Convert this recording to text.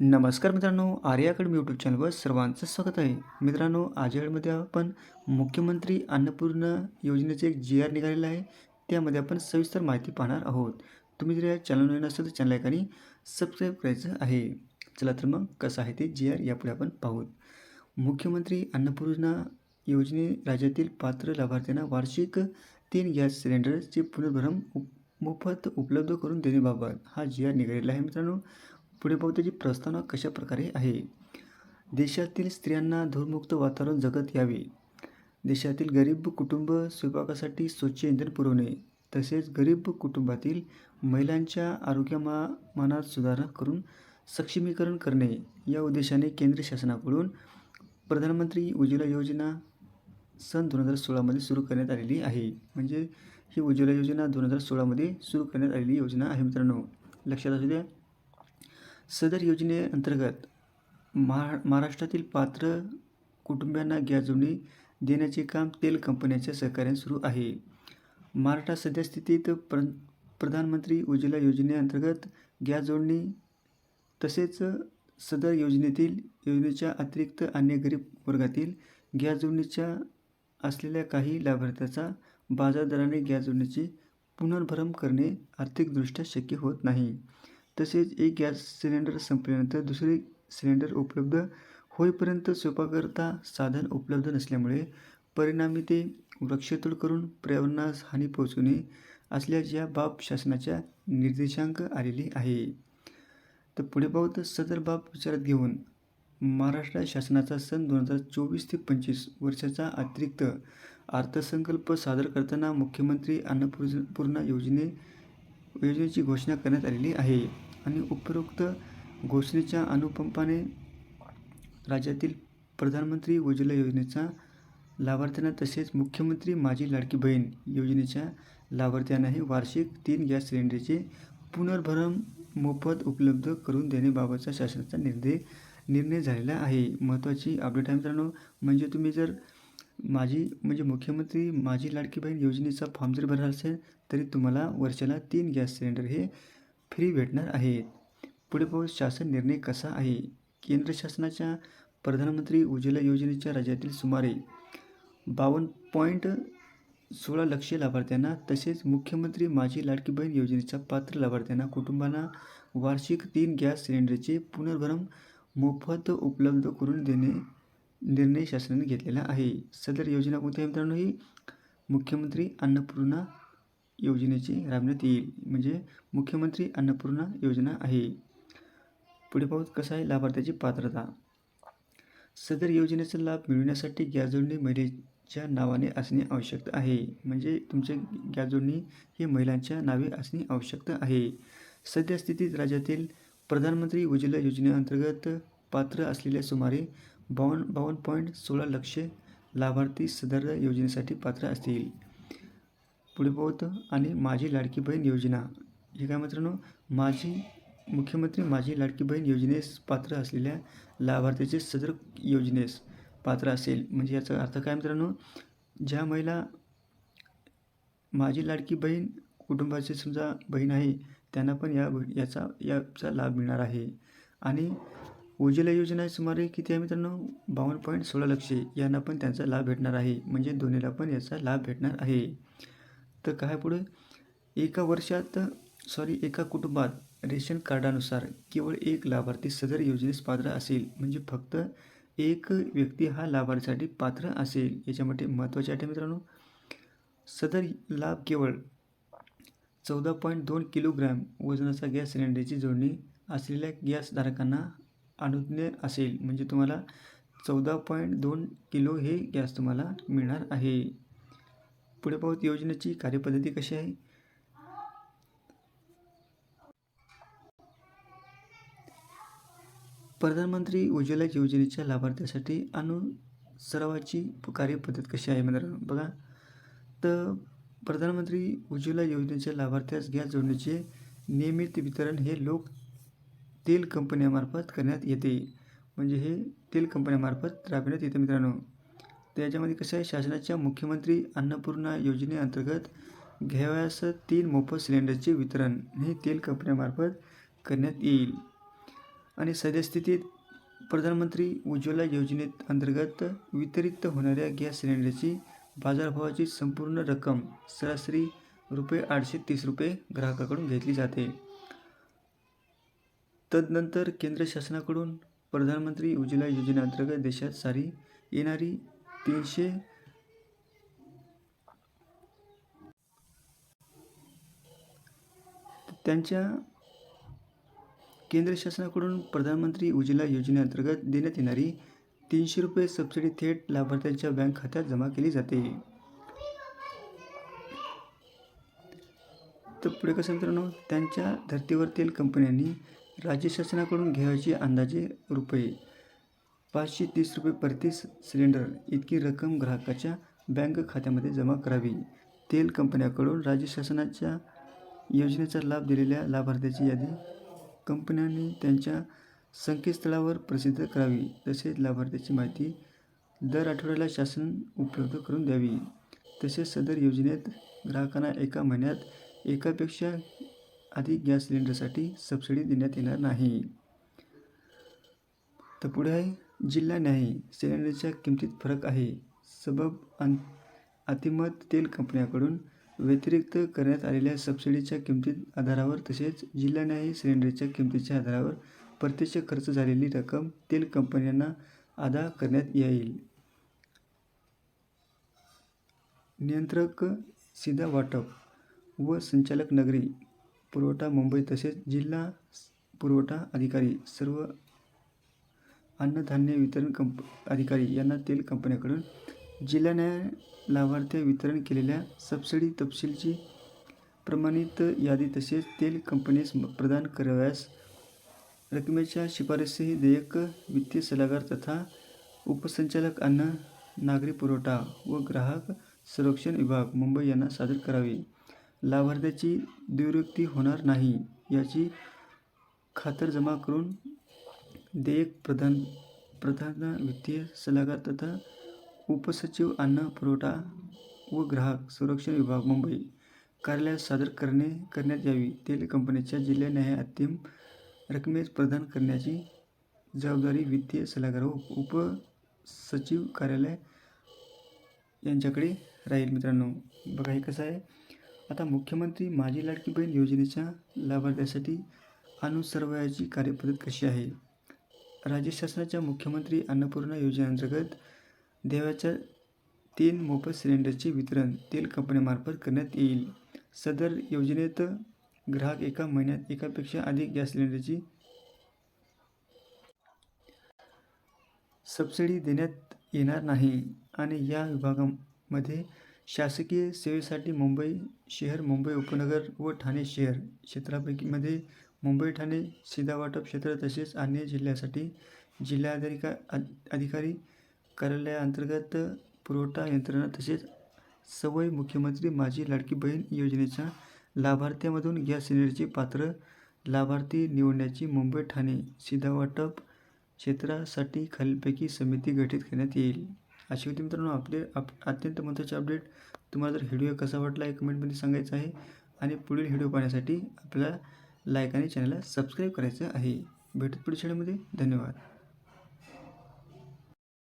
नमस्कार मित्रांनो Arya academy YouTube चॅनलवर सर्वांचं स्वागत आहे. मित्रांनो आज आपण मुख्यमंत्री अन्नपूर्णा योजनेचे एक जी आर निघालेला आहे. त्यामध्ये आपण सविस्तर माहिती पाहणार आहोत. तुम्ही जर या चॅनल नवीन असेल तर चॅनल एकाने सबस्क्राईब करायचं आहे. चला तर मग कसं आहे ते जी आर यापुढे आपण पाहूत. मुख्यमंत्री अन्नपूर्णा योजने राज्यातील पात्र लाभार्थ्यांना वार्षिक तीन गॅस सिलेंडरचे पुनर्भरण उप मोफत उपलब्ध करून देण्याबाबत हा जी आर निघालेला आहे मित्रांनो. पुढे पाहू त्याची प्रस्तावना कशा प्रकारे आहे? देशातील स्त्रियांना धूरमुक्त वातावरण जगत यावे. देशातील गरीब कुटुंब स्वयंपाकासाठी स्वच्छ इंधन पुरवणे. तसेच गरीब कुटुंबातील महिलांच्या आरोग्यमा मानात सुधारणा करून सक्षमीकरण करणे. या उद्देशाने केंद्र शासनाकडून प्रधानमंत्री उज्ज्वला योजना सन दोन हजार सोळामध्ये सुरू करण्यात आलेली आहे. म्हणजे ही उज्ज्वला योजना दोन हजार सोळामध्ये सुरू करण्यात आलेली योजना आहे मित्रांनो. लक्षात असू द्या. सदर योजनेअंतर्गत महा महाराष्ट्रातील पात्र कुटुंबियांना गॅस जोडणी देण्याचे काम तेल कंपन्यांच्या सहकार्याने सुरू आहे. महाराष्ट्रात सद्यस्थितीत प्र प्रधानमंत्री उज्ज्वला योजनेअंतर्गत गॅस जोडणी तसेच सदर योजनेतील योजनेच्या अतिरिक्त अन्य गरीब वर्गातील गॅस जोडणीच्या असलेल्या काही लाभार्थ्याचा बाजार दराने गॅस जोडणीचे पुनर्भरम करणे आर्थिकदृष्ट्या शक्य होत नाही. तसेच एक गॅस सिलेंडर संपल्यानंतर दुसरे सिलेंडर उपलब्ध होईपर्यंत स्वयंपाकरता साधन उपलब्ध नसल्यामुळे परिणामी ते वृक्षतोड करून पर्यावरणास हानी पोहोचवणे असल्याची या बाब शासनाच्या निर्देशांक आलेली आहे. तर पुढे पाहू तर सदर बाब विचारात घेऊन. महाराष्ट्र शासनाचा सन दोन हजार चोवीस ते पंचवीस वर्षाचा अतिरिक्त अर्थसंकल्प सादर करताना मुख्यमंत्री अन्नपूर्णा योजने योजनेची घोषणा करण्यात आलेली आहे. आणि उपरोक्त घोषणेच्या अनुकंपाने राज्यातील प्रधानमंत्री उज्ज्वला योजनेचा लाभार्थ्यांना तसेच मुख्यमंत्री माझी लाडकी बहीण योजनेच्या लाभार्थ्यांनाही वार्षिक तीन गॅस सिलेंडरचे पुनर्भरण मोफत उपलब्ध करून देण्याबाबतचा शासनाचा निर्णय निर्णय झालेला आहे. महत्त्वाची अपडेट आहे मित्रांनो म्हणजे तुम्ही जर माझी म्हणजे मुख्यमंत्री माझी लाडकी बहीण योजनेचा फॉर्म जर भरला असेल तरी तुम्हाला वर्षाला तीन गॅस सिलेंडर हे फ्री भेटणार आहेत. पुढे पाहू शासन निर्णय कसा आहे? केंद्र शासनाच्या प्रधानमंत्री उज्ज्वला योजनेच्या राज्यातील सुमारे बावन्न पॉईंट सोळा लक्ष लाभार्थ्यांना तसेच मुख्यमंत्री माझी लाडकी बहीण योजनेच्या पात्र लाभार्थ्यांना कुटुंबांना वार्षिक तीन गॅस सिलेंडरचे पुनर्भरण मोफत उपलब्ध करून देणे निर्णय शासनाने घेतलेला आहे. सदर योजना कोणती आहे मित्रांनो ही? मुख्यमंत्री अन्नपूर्णा योजनेची राबण्यात येईल. म्हणजे मुख्यमंत्री अन्नपूर्णा योजना आहे. पुढे पाहू कसं आहे लाभार्थ्याची पात्रता. सदर योजनेचा लाभ मिळवण्यासाठी गॅस जोडणी महिलेच्या नावाने असणे आवश्यक आहे. म्हणजे तुमचे गॅस जोडणी ही महिलांच्या नावे असणे आवश्यक आहे. सध्या स्थितीत राज्यातील प्रधानमंत्री उज्ज्वला योजनेअंतर्गत पात्र असलेल्या सुमारे बावन्न बावन्न पॉईंट सोळा लक्ष लाभार्थी सदर योजनेसाठी पात्र असतील. पुढे पोहत. आणि माझी लाडकी बहीण योजना. हे काय मित्रांनो? माझी मुख्यमंत्री माझी लाडकी बहीण योजनेस पात्र असलेल्या लाभार्थ्याचे सदर योजनेस पात्र असेल. म्हणजे याचा अर्थ काय मित्रांनो? ज्या महिला माझी लाडकी बहीण कुटुंबाची समजा बहीण आहे त्यांना पण या याचा याचा लाभ मिळणार आहे. आणि उज्ज्वला योजना सुमारे किती आहे मित्रांनो? बावन्न पॉईंट सोळा लक्ष. यांना पण त्यांचा लाभ भेटणार आहे. म्हणजे दोन्हीला पण याचा लाभ भेटणार आहे. तर काय पुढे? एका वर्षात सॉरी एका कुटुंबात रेशन कार्डानुसार केवळ एक लाभार्थी सदर योजनेस पात्र असेल. म्हणजे फक्त एक व्यक्ती हा लाभार्थीसाठी पात्र असेल. याच्यामध्ये महत्त्वाचे आहे मित्रांनो. सदर लाभ केवळ चौदा पॉईंट दोन किलोग्रॅम वजनाचा गॅस सिलेंडरची जोडणी असलेल्या गॅसधारकांना अनुज्ञ असेल. म्हणजे तुम्हाला चौदा पॉईंट दोन किलो हे गॅस तुम्हाला मिळणार आहे. पुढे पाहूत योजनेची कार्यपद्धती कशी आहे? प्रधानमंत्री उज्ज्वला योजनेच्या लाभार्थ्यासाठी अनुसरावाची कार्यपद्धत कशी आहे मित्रांनो? बघा. तर प्रधानमंत्री उज्ज्वला योजनेच्या लाभार्थ्यास गॅस जोडणीचे नियमित वितरण हे लोक तेल कंपन्यामार्फत करण्यात येते. म्हणजे हे तेल कंपन्यामार्फत राबविण्यात येते मित्रांनो. तर याच्यामध्ये कसं आहे शासनाच्या मुख्यमंत्री अन्नपूर्णा योजनेअंतर्गत घ्यावयास तीन मोफत सिलेंडरचे वितरण हे तेल कंपन्यामार्फत करण्यात येईल. आणि सद्यस्थितीत प्रधानमंत्री उज्ज्वला योजनेत अंतर्गत वितरित होणाऱ्या गॅस सिलेंडरची बाजारभावाची संपूर्ण रक्कम सरासरी रुपये आठशे तीस रुपये ग्राहकाकडून घेतली जाते. तदनंतर केंद्र शासनाकडून प्रधानमंत्री उज्ज्वला योजनेअंतर्गत देशात सारी येणारी तीनशे त्यांच्या केंद्र शासनाकडून प्रधानमंत्री उज्ज्वला योजनेअंतर्गत देण्यात येणारी तीनशे रुपये सबसिडी थेट लाभार्थ्यांच्या बँक खात्यात जमा केली जाते. तर पुढे कसं मित्रांनो त्यांच्या धर्तीवर तेल कंपन्यांनी राज्य शासनाकडून घ्यायचे अंदाजे रुपये पाचशे तीस रुपये प्रति सिलेंडर इतकी रक्कम ग्राहकाच्या बँक खात्यामध्ये जमा करावी. तेल कंपन्याकडून राज्य शासनाच्या योजनेचा लाभ दिलेल्या लाभार्थ्याची यादी कंपन्यांनी त्यांच्या संकेतस्थळावर प्रसिद्ध करावी तसेच लाभार्थ्याची माहिती दर आठवड्याला शासन उपलब्ध करून द्यावी. तसेच सदर योजनेत ग्राहकांना एका महिन्यात एकापेक्षा अधिक गॅस सिलेंडरसाठी सबसिडी देण्यात येणार नाही. तर पुढे आहे. जिल्हा न्याय सिलेंडरच्या किमतीत फरक आहे. सबब अन अतिमत तेल कंपन्याकडून व्यतिरिक्त करण्यात आलेल्या सबसिडीच्या किमतीत आधारावर तसेच जिल्हा न्याय सिलेंडरच्या किमतीच्या आधारावर प्रत्यक्ष खर्च झालेली रक्कम तेल कंपन्यांना अदा करण्यात येईल. नियंत्रक सीधा वाटप व संचालक नगरी पुरवठा मुंबई तसेच जिल्हा पुरवठा अधिकारी सर्व अन्नधान्य वितरण कंप अधिकारी यांना तेल कंपन्याकडून जिल्ह्याने लाभार्थी वितरण केलेल्या सबसिडी तपशीलची प्रमाणित यादी तसेच तेल कंपनीस प्रदान कराव्यास रकमेच्या शिफारसीही देयक वित्तीय सल्लागार तथा उपसंचालक अन्न नागरी पुरवठा व ग्राहक संरक्षण विभाग मुंबई यांना सादर करावी. लाभार्थ्याची दुरुक्ती होणार नाही याची खातरजमा करून देयक प्रधान प्रधान वित्तीय सल्लागार तथा उपसचिव अन्न पुरवठा व ग्राहक संरक्षण विभाग मुंबई. कार्यालयात सादर करणे करण्यात यावी. तेल कंपनीच्या जिल्हा न्याय अंतिम रकमेस प्रदान करण्याची जबाबदारी वित्तीय सल्लागार व उपसचिव कार्यालय यांच्याकडे राहील मित्रांनो. बघा हे कसं आहे. आता मुख्यमंत्री माझी लाडकी बहीण योजनेच्या लाभार्थ्यासाठी अनुसर्वयाची कार्यपद्धत कशी आहे? राज्य शासनाच्या मुख्यमंत्री अन्नपूर्णा योजनेअंतर्गत देवाच्या तीन मोफत सिलेंडरचे वितरण तेल कंपन्यामार्फत करण्यात येईल. सदर योजनेत ग्राहक एका महिन्यात एकापेक्षा अधिक गॅस सिलेंडरची सबसिडी देण्यात येणार नाही आणि या विभागामध्ये शासकीय सेवेसाठी मुंबई शहर मुंबई उपनगर व ठाणे शहर क्षेत्रापैकीमध्ये मुंबई ठाणे सीधा वाटप क्षेत्र तसेच अन्य जिल्ह्यासाठी जिल्हाधिका अधिकारी कार्यालयाअंतर्गत पुरवठा यंत्रणा तसेच सवय मुख्यमंत्री माझी लाडकी बहीण योजनेच्या लाभार्थ्यामधून गॅस सिलेंडरची पात्र लाभार्थी निवडण्याची मुंबई ठाणे सीधा वाटप क्षेत्रासाठी खालीलपैकी समिती गठीत करण्यात येईल. अशी होती मित्रांनो आपले आप अत्यंत महत्त्वाचे अपडेट. तुम्हाला जर व्हिडिओ कसा वाटला हे कमेंटमध्ये सांगायचं आहे आणि पुढील व्हिडिओ पाहण्यासाठी आपल्याला लाईक आणि चॅनलला सबस्क्राईब करायचं आहे. भेटत पुढील शाळेमध्ये धन्यवाद.